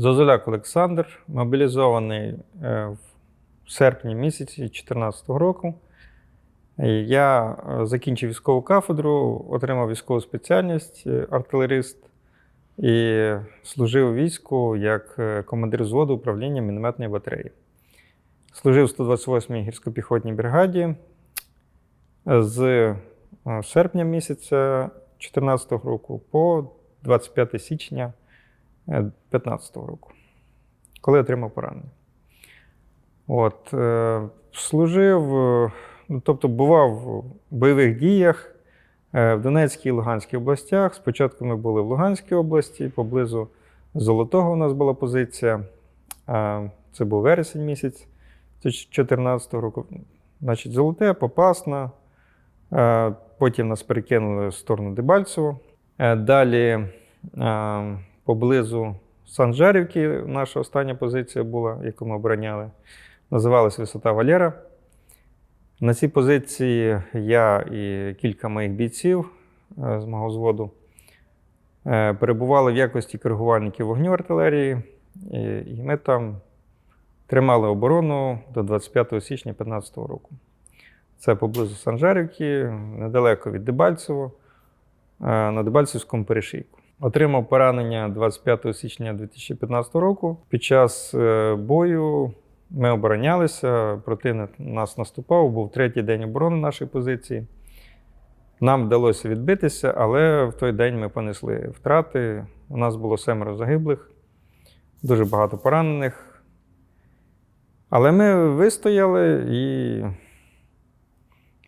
Зозуляк Олександр, мобілізований е, в серпні місяці 2014 року. Я е, закінчив військову кафедру, отримав військову спеціальність е, артилерист і служив у війську як командир взводу управління мінометної батареї. Служив в 128-й гірсько-піхотній бригаді з серпня місяця 2014 року по 25 січня 2015 року, коли отримав поранення. От, е, служив, е, ну, тобто бував в бойових діях е, в Донецькій і Луганській областях. Спочатку ми були в Луганській області, поблизу Золотого у нас була позиція. Це був вересень місяць 2014 року. Значить, Золоте, Попасна. Потім нас перекинули в сторону Дебальцево. Далі поблизу Санжарівки наша остання позиція була, яку ми обороняли. Називалась Висота Валєра. На цій позиції я і кілька моїх бійців е, з мого взводу е, перебували в якості коригувальників вогню артилерії, і, і ми там тримали оборону до 25 січня 2015 року. Це поблизу Санжарівки, недалеко від Дебальцево, е, на Дебальцевському перешийку. Отримав поранення 25 січня 2015 року. Під час е, бою ми оборонялися, противник нас наступав, був третій день оборони нашої позиції. Нам вдалося відбитися, але в той день ми понесли втрати. У нас було семеро загиблих, дуже багато поранених. Але ми вистояли і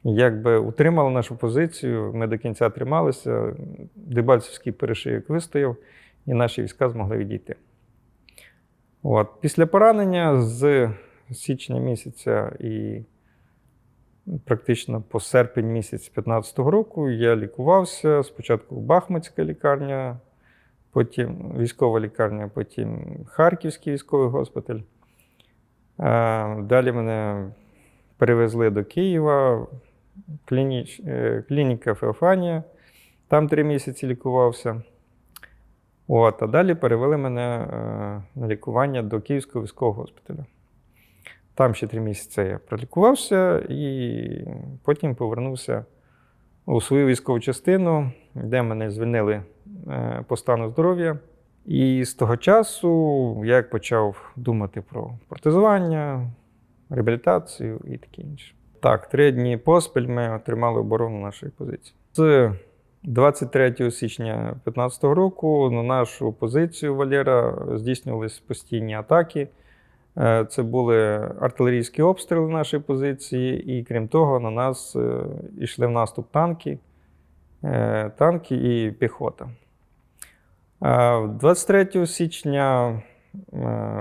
якби утримали нашу позицію. Ми до кінця трималися. Дебальцевський перешийок вистояв, і наші війська змогли відійти. От. Після поранення з січня місяця і практично по серпень місяць 2015 року я лікувався. Спочатку Бахмутська лікарня, потім військова лікарня, потім Харківський військовий госпіталь. Е, Далі мене перевезли до Києва, клініч, е, клініка Феофанія. Там три місяці лікувався. От, а далі перевели мене е, на лікування до Київського військового госпіталю. Там ще три місяці я пролікувався і потім повернувся у свою військову частину, де мене звільнили е, по стану здоров'я. І з того часу я як почав думати про протезування, реабілітацію і таке інше. Так, три дні поспіль ми отримали оборону нашої позиції. З 23 січня 2015 року на нашу позицію Валєра здійснювалися постійні атаки. Е, Це були артилерійські обстріли нашої позиції, і крім того, на нас е, йшли в наступ танки, е, танки і піхота. Е, 23 січня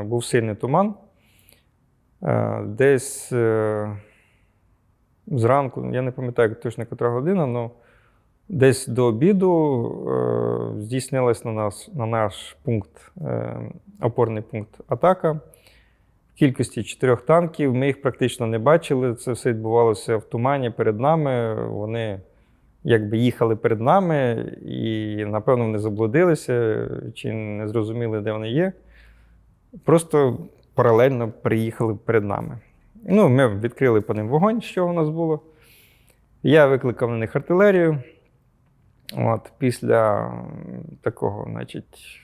був сильний туман. Десь зранку, я не пам'ятаю точно котра година, але десь до обіду е, здійснилась на, нас, на наш пункт, е, опорний пункт атака. В кількості чотирьох танків. Ми їх практично не бачили. Це все відбувалося в тумані перед нами. Вони якби їхали перед нами, і, напевно, вони заблудилися чи не зрозуміли, де вони є. Просто паралельно приїхали перед нами. Ну, ми відкрили по ним вогонь, що у нас було. Я викликав на них артилерію. От, після такого, значить,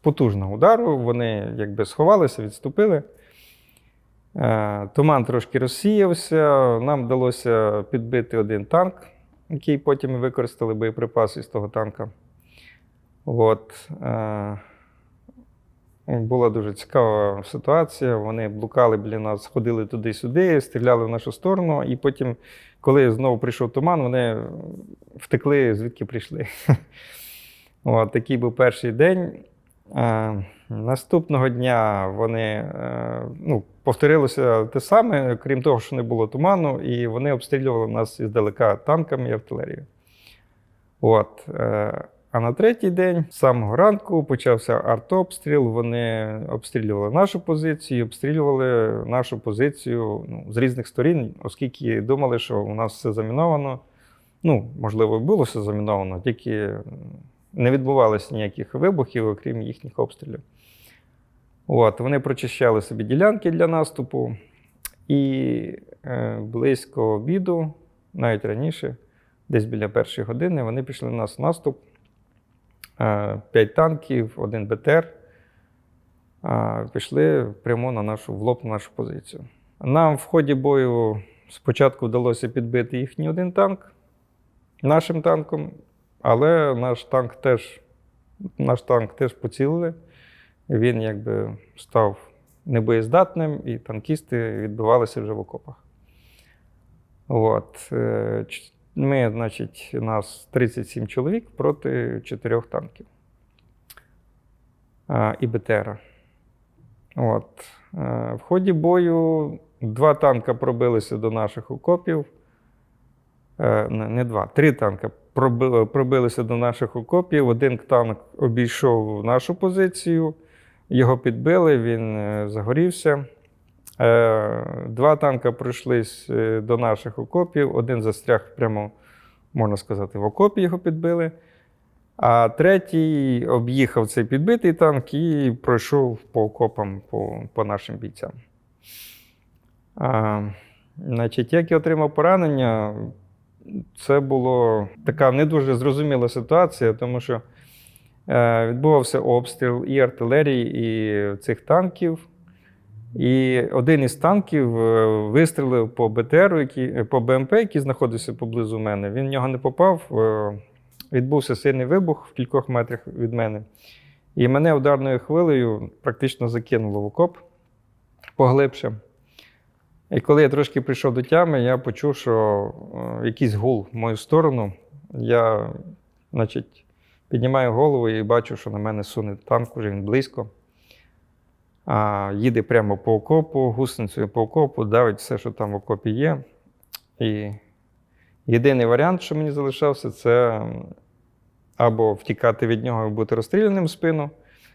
потужного удару вони якби сховалися, відступили. Е, Туман трошки розсіявся. Нам вдалося підбити один танк, який потім використали боєприпаси з того танка. От, е, була дуже цікава ситуація. Вони блукали біля нас, ходили туди-сюди, стріляли в нашу сторону, і потім, коли знову прийшов туман, вони втекли, звідки прийшли. От, такий був перший день. Е, наступного дня вони е, ну, повторилося те саме, крім того, що не було туману, і вони обстрілювали нас іздалека танками і артилерією. От, е, а на третій день, з самого ранку, почався артобстріл. Вони обстрілювали нашу позицію, обстрілювали нашу позицію ну, з різних сторін, оскільки думали, що у нас все заміновано. Ну, можливо, було все заміновано, тільки не відбувалося ніяких вибухів, окрім їхніх обстрілів. От, вони прочищали собі ділянки для наступу, і е, близько обіду, навіть раніше, десь біля першої години, вони пішли на нас в наступ. Е, П'ять танків, один БТР. е, Пішли прямо на нашу, в лоб на нашу позицію. Нам в ході бою спочатку вдалося підбити їхній один танк нашим танком, але наш танк теж, наш танк теж поцілили. Він якби став небоєздатним, і танкісти відбивалися вже в окопах. От. Е, Ми, значить, нас 37 чоловік проти 4 танків а, і БТРа. От. е, В ході бою два танка пробилися до наших окопів. Е, Не не два, три танка проби- пробилися до наших окопів. Один танк обійшов нашу позицію, його підбили, він е, загорівся. Е, Два танка пройшлись е, до наших окопів, один застряг прямо, можна сказати, в окопі його підбили. А третій об'їхав цей підбитий танк і пройшов по окопам по, по нашим бійцям. А, значить, як я отримав поранення, це була така не дуже зрозуміла ситуація, тому що е, відбувався обстріл і артилерії, і цих танків. І один із танків е, вистрілив по БТРу, який, по БМП, який знаходився поблизу мене. Він в нього не попав. е, Відбувся сильний вибух в кількох метрах від мене. І мене ударною хвилею практично закинуло в окоп поглибше. І коли я трошки прийшов до тями, я почув, що е, якийсь гул в мою сторону. Я, значить, піднімаю голову і бачу, що на мене суне танк, уже він близько. А, їде прямо по окопу, гусеницею по окопу, давить все, що там в окопі є. І єдиний варіант, що мені залишався, це або втікати від нього і бути розстріляним в спину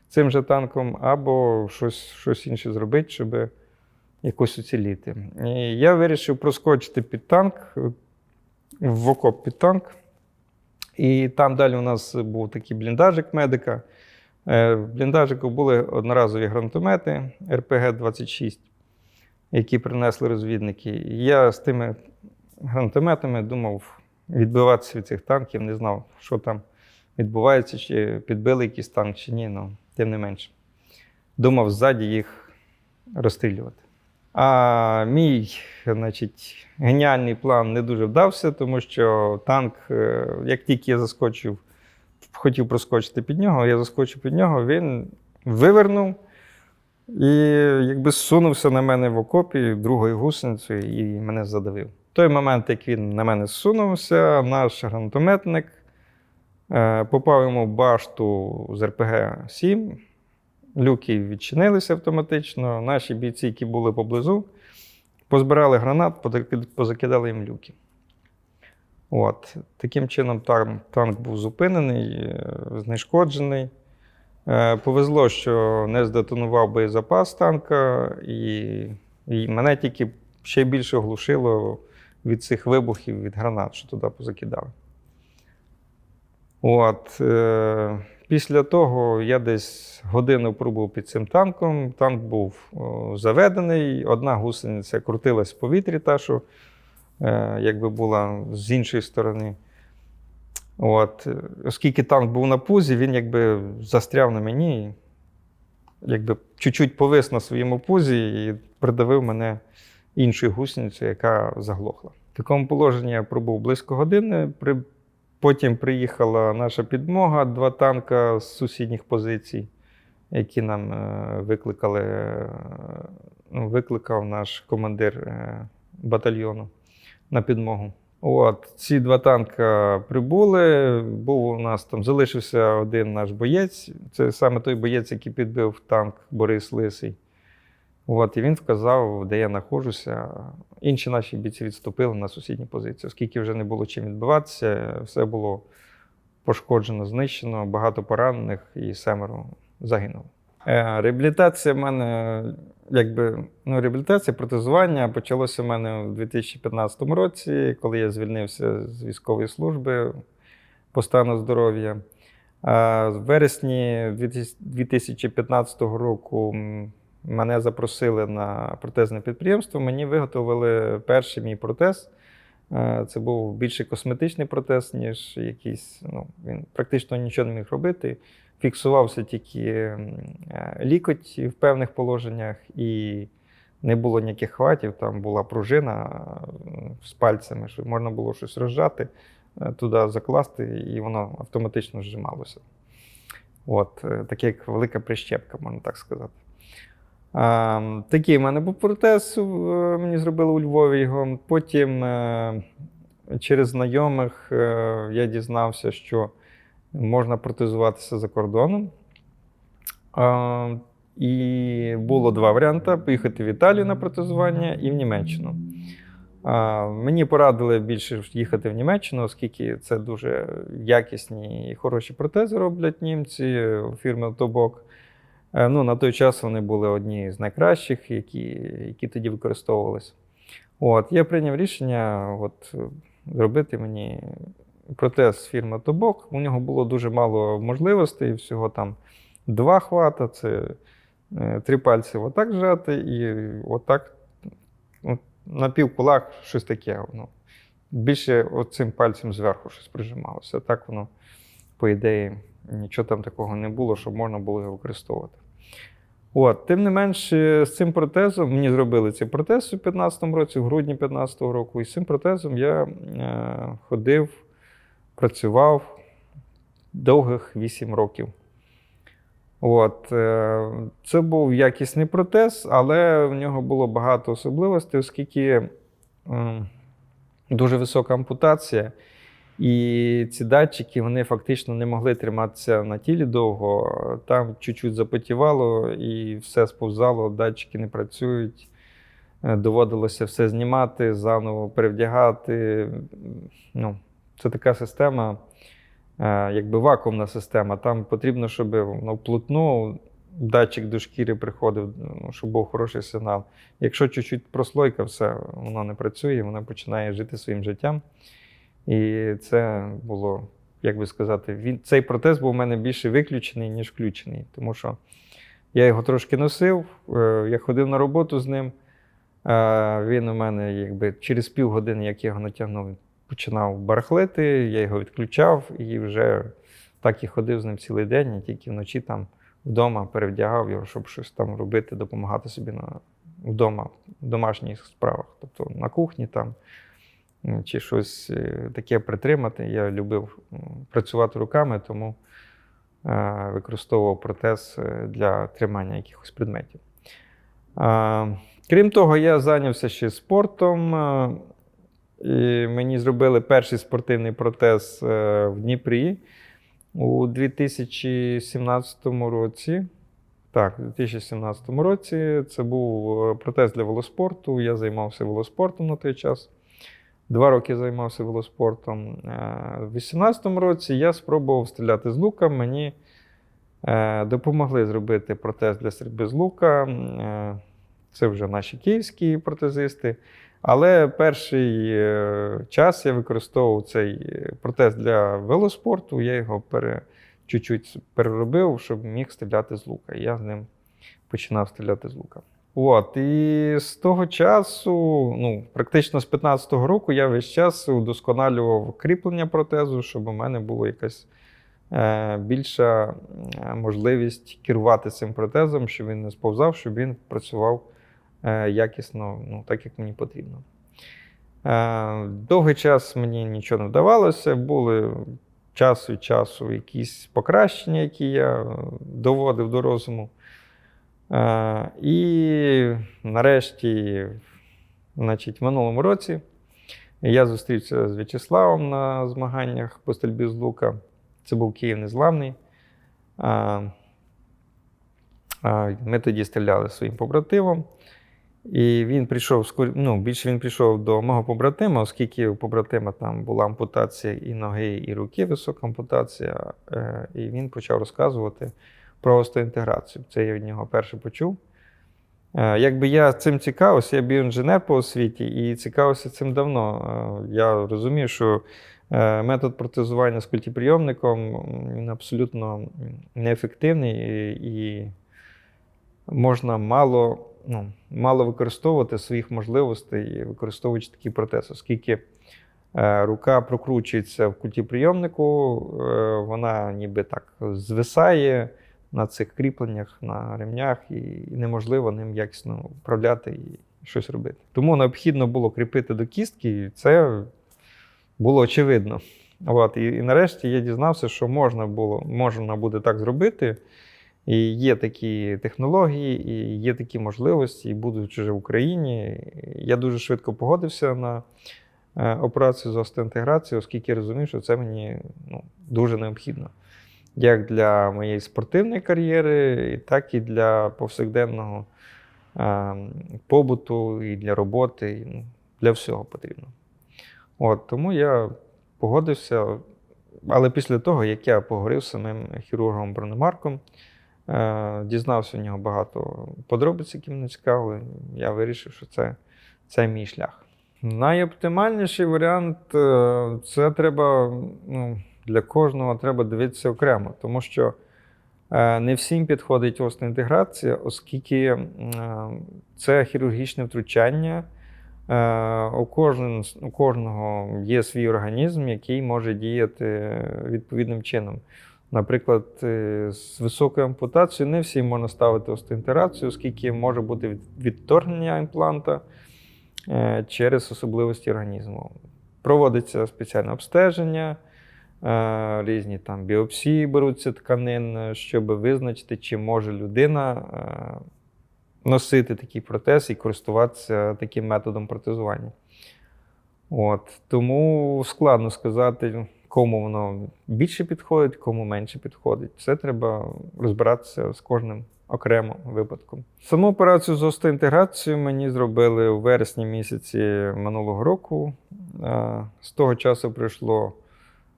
цим же танком, або щось, щось інше зробити, щоб якось уціліти. І я вирішив проскочити під танк, в окоп під танк. І там далі у нас був такий бліндажик медика. Е, В бліндажику були одноразові гранатомети РПГ-26, які принесли розвідники. Я з тими гранатометами думав відбиватися від цих танків, не знав, що там відбувається, чи підбили якийсь танк, чи ні, ну, тим не менше. Думав ззаді їх розстрілювати. А мій значить, геніальний план не дуже вдався, тому що танк, е, як тільки я заскочив, хотів проскочити під нього, я заскочив під нього, він вивернув і якби зсунувся на мене в окопі другою гусеницею і мене задавив. Той момент, як він на мене зсунувся, наш гранатометник е, попав йому в башту з РПГ-7. Люки відчинилися автоматично. Наші бійці, які були поблизу, позбирали гранат, позакидали їм люки. От. Таким чином, танк, був зупинений, е, знешкоджений. Е, Повезло, що не здетонував боєзапас танка, і, і мене тільки ще більше оглушило від цих вибухів, від гранат, що туди позакидали. От, е, після того я десь годину пробув під цим танком. Танк був заведений, одна гусениця крутилась в повітрі, та, що якби була з іншої сторони. От, е, оскільки танк був на пузі, він якби застряв на мені, якби чуть-чуть повис на своєму пузі і придавив мене іншою гусеницею, яка заглохла. В такому положенні я пробув близько години. При... Потім приїхала наша підмога, два танка з сусідніх позицій, які нам е, викликали, е, викликав наш командир е, батальйону на підмогу. От, ці два танка прибули. Був у нас там залишився один наш боєць. Це саме той боєць, який підбив танк Борис Лисий. От, і він вказав, де я знаходжуся. Інші наші бійці відступили на сусідні позиції, оскільки вже не було чим відбиватися, все було пошкоджено, знищено, багато поранених і семеро загинуло. Е, Реабілітація в мене, якби, ну, реабілітація, протезування почалося в мене у 2015 році, коли я звільнився з військової служби по стану здоров'я. В вересні 2015 року мене запросили на протезне підприємство. Мені виготовили перший мій протез. Е, Це був більше косметичний протез, ніж якийсь. Ну, він практично нічого не міг робити. Фіксувався тільки е, лікоть в певних положеннях, і не було ніяких хватів. Там була пружина е, з пальцями, що можна було щось розжати, е, туди закласти, і воно автоматично зжималося. От, таке як велика прищепка, можна так сказати. А, такий в мене був протез, мені зробили у Львові його. Потім через знайомих я дізнався, що можна протезуватися за кордоном. А, і було два варіанти: поїхати в Італію на протезування і в Німеччину. А, мені порадили більше їхати в Німеччину, оскільки це дуже якісні і хороші протези роблять німці фірми Тобок. Е, Ну, на той час вони були одні з найкращих, які, які тоді використовувалися. От, я прийняв рішення от, зробити мені протез фірми Тобок. У нього було дуже мало можливостей, всього там два хвата, це е, три пальці отак зжати, і отак от, на півкулак щось таке. Ну, більше цим пальцем зверху щось прижималося. Так воно, по ідеї, нічого там такого не було, щоб можна було його використовувати. От, тим не менш, з цим протезом мені зробили цей протез у 2015 році, в грудні 2015 року, і з цим протезом я е, ходив, працював довгих 8 років. От, е, це був якісний протез, але в нього було багато особливостей, оскільки дуже висока ампутація. І ці датчики вони фактично не могли триматися на тілі довго. Там чуть-чуть запотівало і все сповзало, датчики не працюють. Е, Доводилося все знімати, заново перевдягати. Ну, це така система, е, якби вакуумна система. Там потрібно, щоб воно вплотну, датчик до шкіри приходив, ну, щоб був хороший сигнал. Якщо чуть-чуть прослойка, все, воно не працює, воно починає жити своїм життям. І це було, як би сказати, він, цей протез був у мене більше виключений, ніж включений. Тому що я його трошки носив, е, я ходив на роботу з ним. е, Він у мене, якби через півгодини, як я його натягнув, починав барахлити, я його відключав і вже так і ходив з ним цілий день, і тільки вночі там вдома перевдягав його, щоб щось там робити, допомагати собі на, вдома в домашніх справах. Тобто на кухні там чи щось е, таке притримати. Я любив працювати руками, тому е, використовував протез е, для тримання якихось предметів. Крім того, я зайнявся ще спортом. І мені зробили перший спортивний протез е, в Дніпрі у 2017 році. Так, у 2017 році це був е, протез для велоспорту. Я займався велоспортом на той час. Два роки займався велоспортом. Е, У 2018 році я спробував стріляти з лука. Мені допомогли зробити протез для стрільби з лука. Це вже наші київські протезисти. Але перший е, час я використовував цей е, протез для велоспорту. Я його пере, чуть-чуть переробив, щоб міг стріляти з лука. Я з ним починав стріляти з лука. От, і з того часу, ну, практично з 15-го року, я весь час удосконалював кріплення протезу, щоб у мене була якась е, більша можливість керувати цим протезом, щоб він не сповзав, щоб він працював якісно, ну, так як мені потрібно. Е, довгий час мені нічого не вдавалося, були час від часу якісь покращення, які я е, доводив до розуму. Е, і нарешті, значить, в минулому році я зустрівся з В'ячеславом на змаганнях по стрільбі з лука. Це був Київ Незламний. Е, е, Ми тоді стріляли своїм побратимом. І він прийшов ну, більше він прийшов до мого побратима, оскільки у побратима там була ампутація і ноги, і руки, висока ампутація. Е, І він почав розказувати про остеоінтеграцію. Це я від нього перше почув. Е, Якби я цим цікавився, я біоінженер по освіті і цікавився цим давно. Е, Я розумів, що Метод протезування з культіприйомником він абсолютно неефективний і можна мало, ну, мало використовувати своїх можливостей, використовуючи такий протез, оскільки е, рука прокручується в культіприйомнику, е, вона ніби так звисає на цих кріпленнях, на ремнях, і неможливо ним якісно управляти і щось робити. Тому необхідно було кріпити до кістки, і це було очевидно. От, і, і нарешті я дізнався, що можна було, можна буде так зробити. І є такі технології, і є такі можливості, і будучи вже в Україні, я дуже швидко погодився на е, операцію з остеінтеграцією, оскільки розумів, що це мені ну, дуже необхідно. Як для моєї спортивної кар'єри, так і для повсякденного е, побуту, і для роботи, і, ну, для всього потрібно. От, тому я погодився. Але після того, як я поговорив з самим хірургом Бронемарком, дізнався у нього багато подробиць, які мене цікавили, я вирішив, що це, це мій шлях. Найоптимальніший варіант е, це треба ну, для кожного треба дивитися окремо, тому що е, не всім підходить остеінтеграція, оскільки е, це хірургічне втручання. Е, У кожен, у кожного є свій організм, який може діяти відповідним чином. Наприклад, е, з високою ампутацією не всім можна ставити остеінтерацію, оскільки може бути відторгнення імпланта е, через особливості організму. Проводиться спеціальне обстеження, е, різні там біопсії беруться тканин, щоб визначити, чи може людина носити такий протез і користуватися таким методом протезування. От. Тому складно сказати, кому воно більше підходить, кому менше підходить. Це треба розбиратися з кожним окремо випадком. Саму операцію з остеінтеграцією мені зробили у вересні місяці минулого року. Е, З того часу пройшло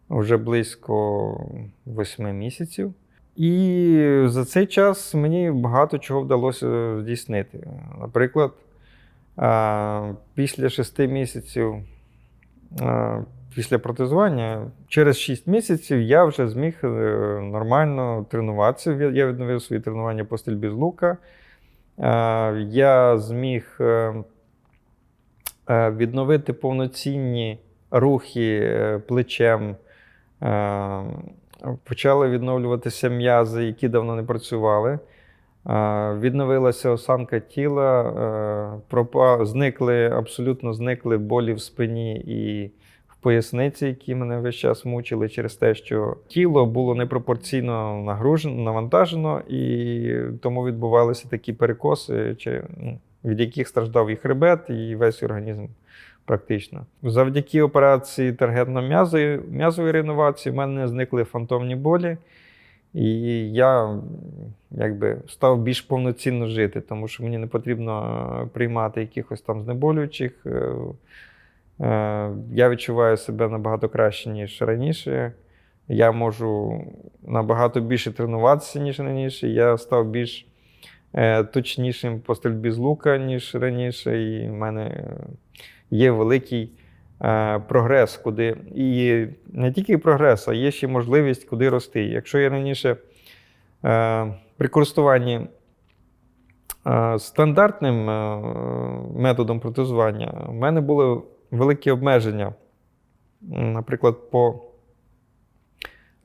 вже близько восьми місяців. І за цей час мені багато чого вдалося здійснити. Наприклад, після шести місяців а, після протезування, через 6 місяців я вже зміг е, нормально тренуватися. Я- відновив свої тренування по стрільбі з лука. Я зміг е, е, відновити повноцінні рухи е, плечем. Е, Почали відновлюватися м'язи, які давно не працювали. Е, Відновилася осанка тіла, е, зникли, абсолютно зникли болі в спині і поясниці, які мене весь час мучили через те, що тіло було непропорційно нагружено, навантажено, і тому відбувалися такі перекоси, чи, ну, від яких страждав і хребет, і весь організм практично. Завдяки операції таргетно-м'язової реновації в мене зникли фантомні болі, і я якби став більш повноцінно жити, тому що мені не потрібно е, приймати якихось там знеболюючих. Е, Я відчуваю себе набагато краще, ніж раніше. Я можу набагато більше тренуватися, ніж раніше. Я став більш е, точнішим по стрільбі з лука, ніж раніше. І в мене є великий е, прогрес, куди і не тільки прогрес, а є ще можливість куди рости. Якщо я раніше при користуванні стандартним методом протезування, в мене були великі обмеження, наприклад, по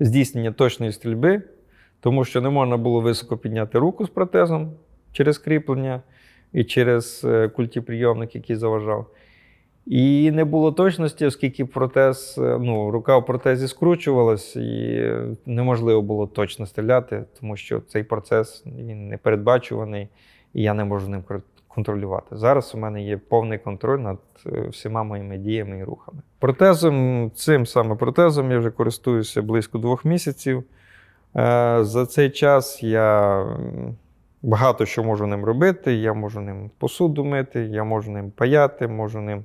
здійсненню точної стрільби, тому що не можна було високо підняти руку з протезом через кріплення і через е, культіприйомник, який заважав. І не було точності, оскільки протез, е, ну, рука в протезі скручувалась, і неможливо було точно стріляти, тому що цей процес він непередбачуваний, і я не можу ним контролювати. Зараз у мене є повний контроль над е, всіма моїми діями і рухами. Протезом, цим саме протезом я вже користуюся близько двох місяців. Е, За цей час я багато що можу ним робити. Я можу ним посуду мити, я можу ним паяти, можу ним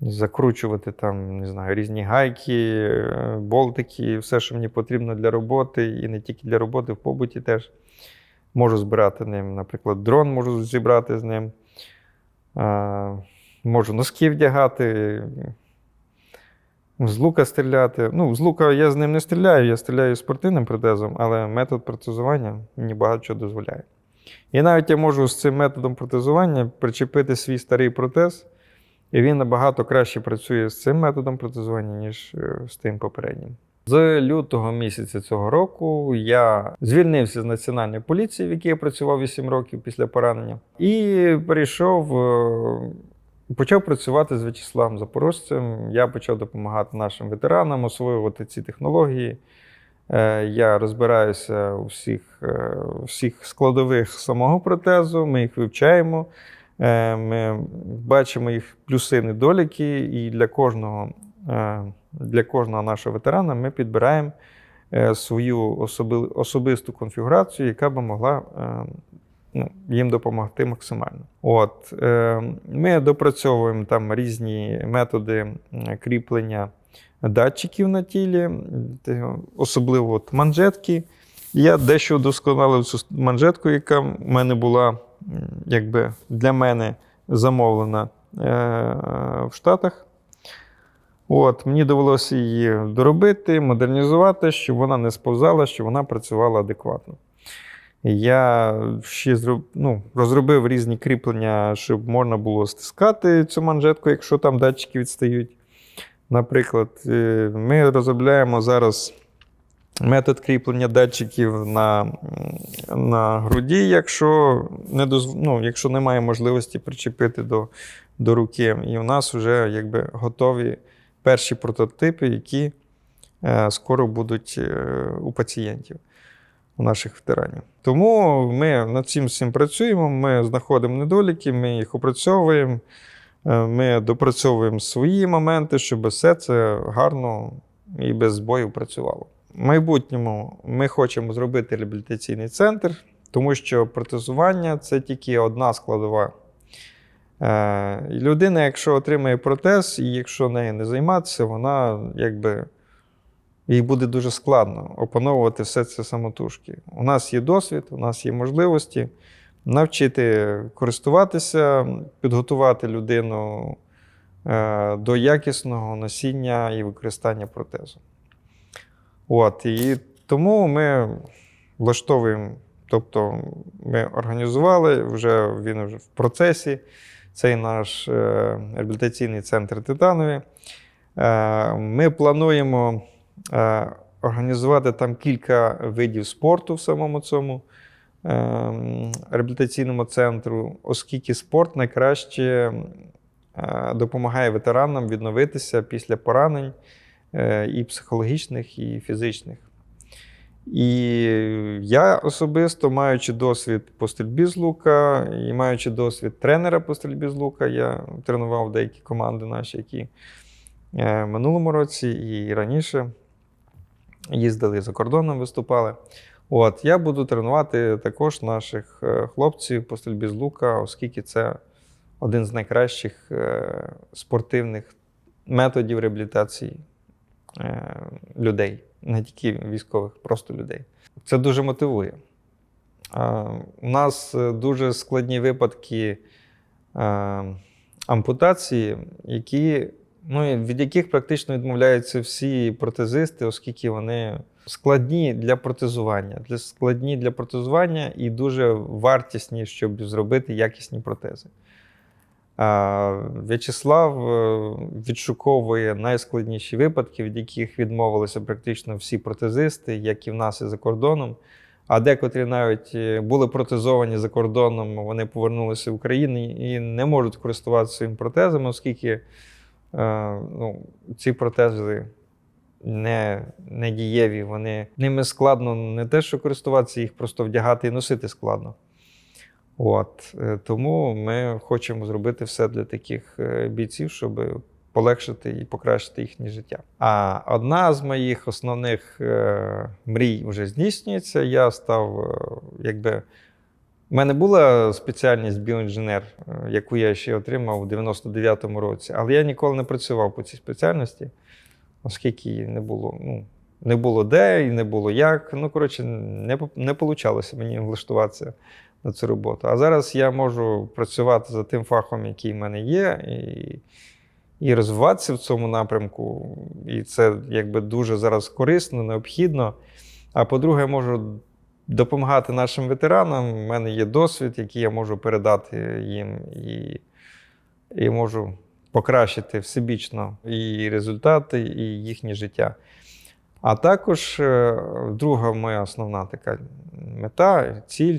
закручувати там, не знаю, різні гайки, е, болтики, все, що мені потрібно для роботи, і не тільки для роботи, в побуті теж. Можу збирати ним, наприклад, дрон можу зібрати з ним. Можу носки вдягати. з лука стріляти. Ну, з лука я з ним не стріляю, я стріляю спортивним протезом, але метод протезування мені багато чого дозволяє. І навіть я можу з цим методом протезування причепити свій старий протез, і він набагато краще працює з цим методом протезування, ніж е, з тим попереднім. З лютого місяця цього року я звільнився з національної поліції, в якій я працював 8 років після поранення, і перейшов, е, почав працювати з В'ячеславом Запорожцем. Я почав допомагати нашим ветеранам освоювати ці технології. Е, Я розбираюся у всіх, е, всіх складових самого протезу, ми їх вивчаємо, ми бачимо їх плюси, недоліки, і для кожного, для кожного нашого ветерана ми підбираємо е, свою особи, особисту конфігурацію, яка би могла е, ну, їм допомогти максимально. От, е, ми допрацьовуємо там різні методи кріплення датчиків на тілі, особливо от манжетки. Я дещо вдосконалив цю манжетку, яка в мене була якби для мене замовлена в Штатах. От, мені довелося її доробити, модернізувати, щоб вона не сповзала, щоб вона працювала адекватно. Я ще ну, розробив різні кріплення, щоб можна було стискати цю манжетку, якщо там датчики відстають. Наприклад, е, ми розробляємо зараз метод кріплення датчиків на, на груді, якщо, не дозв... ну, якщо немає можливості причепити до, до руки. І у нас вже якби готові перші прототипи, які е, скоро будуть е, у пацієнтів, у наших ветеранів. Тому ми над цим всім працюємо, ми знаходимо недоліки, ми їх опрацьовуємо. Е, Ми допрацьовуємо свої моменти, щоб все це гарно і без збоїв працювало. В майбутньому ми хочемо зробити реабілітаційний центр, тому що протезування це тільки одна складова. Е, Людина, якщо отримає протез, і якщо нею не займатися, вона якби їй буде дуже складно опановувати все це самотужки. У нас є досвід, у нас є можливості навчити користуватися, підготувати людину е, до якісного носіння і використання протезу. От, і тому ми влаштовуємо, тобто ми організували, вже він вже в процесі. Цей наш е, реабілітаційний центр Титанові. Е, Ми плануємо е, організувати там кілька видів спорту в самому цьому реабілітаційному центру, оскільки спорт найкраще допомагає ветеранам відновитися після поранень і психологічних, і фізичних. І я особисто, маючи досвід по стрільбі з лука, і маючи досвід тренера по стрільбі з лука, я тренував деякі команди наші, які е, в минулому році і раніше їздили за кордоном, виступали. От, я буду тренувати також наших е, хлопців по стрільбі з лука, оскільки це один з найкращих е, спортивних методів реабілітації людей, не тільки військових, просто людей. Це дуже мотивує. Е, У нас е, дуже складні випадки е, ампутації, які, ну, від яких практично відмовляються всі протезисти, оскільки вони складні для протезування, для складні для протезування і дуже вартісні, щоб зробити якісні протези. В'ячеслав е, відшуковує найскладніші випадки, від яких відмовилися практично всі протезисти, як і в нас і за кордоном. А декотрі навіть е, були протезовані за кордоном, вони повернулися в Україну і не можуть користуватися своїм протезами, оскільки е, ну, ці протези не, не дієві, вони ними складно не те, що користуватися, їх просто вдягати і носити складно. От, е, тому ми хочемо зробити все для таких е, бійців, щоб полегшити і покращити їхнє життя. А одна з моїх основних е, мрій вже здійснюється. Я став, якби. У мене була спеціальність біоінженер, яку я ще отримав у 99-му році, але я ніколи не працював по цій спеціальності, оскільки не було, ну, не було де і не було як. Ну, коротше, не, не вийшло мені влаштуватися на цю роботу. А зараз я можу працювати за тим фахом, який в мене є, і, і розвиватися в цьому напрямку. І це якби дуже зараз корисно, необхідно. А по-друге, я можу допомагати нашим ветеранам. У мене є досвід, який я можу передати їм, і, і можу покращити всебічно і результати, і їхнє життя. А також е, друга моя основна така мета, ціль,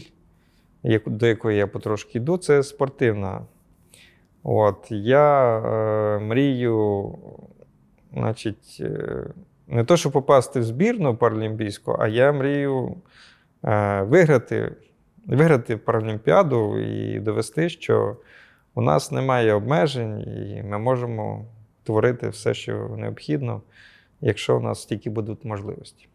до якої я потрошки йду, це спортивна. От, я е, мрію, значить, е, не то, щоб попасти в збірну паралімпійську, а я мрію е, виграти, виграти Паралімпіаду і довести, що у нас немає обмежень, і ми можемо творити все, що необхідно, якщо у нас тільки будуть можливості.